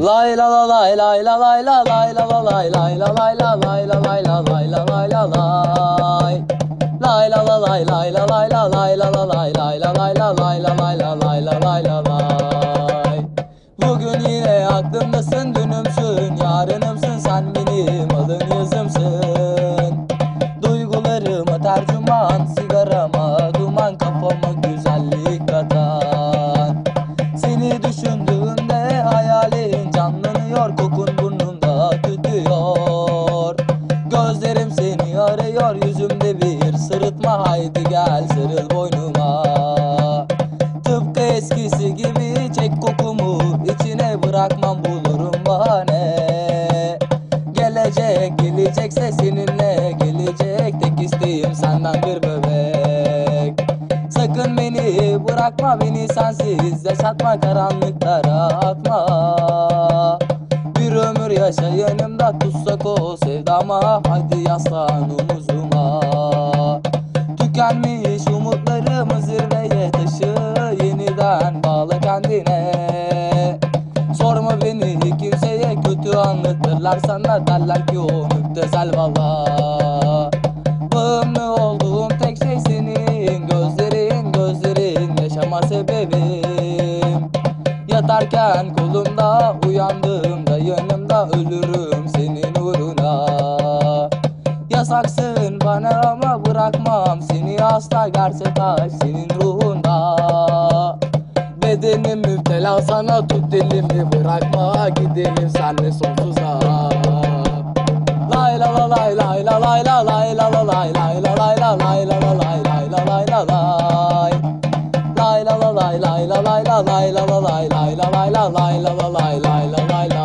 Lay la la lay lay la lay la lay la la lay lay la lay la lay la lay la lay la lay la lay Lay la la lay lay la lay la lay la la lay lay la lay la lay la lay la lay la lay la lay Bugün yine aklımdasın Gözlerim seni arıyor yüzümde bir sırıtma. Haydi gel sarıl boynuma. Tıpkı eskisi gibi çek kokumu içine bırakmam bulurum bahane. Gelecek gelecekse seninle gelecek tek isteğim senden bir bebek. Sakın beni bırakma beni sensiz yaşatma karanlıklara atma Ömür yaşa yanımda tutsak o sevdama hadi yaslan omuzuma. Tükenmiş umutlarımı zirveye taşı yeniden bağla kendine. Sorma beni kimseye kötü anlatırlar sana derler ki o müptezel valla. Bağımlı olduğum tek şey senin gözlerin gözlerin yaşama sebebim yatarken kolunda Uyandığımda yanımda ölürüm senin uğruna. Yasaksın bana ama bırakmam Seni asla gerçek aşk senin ruhunda. Bedenim müptela sana tut dilimi bırakma Gidelim senle sonsuza. Lay la la lay lay la lay la lay la la lay lay la lay la lay la lay la la lay lay la lay la lay la lay lay la lay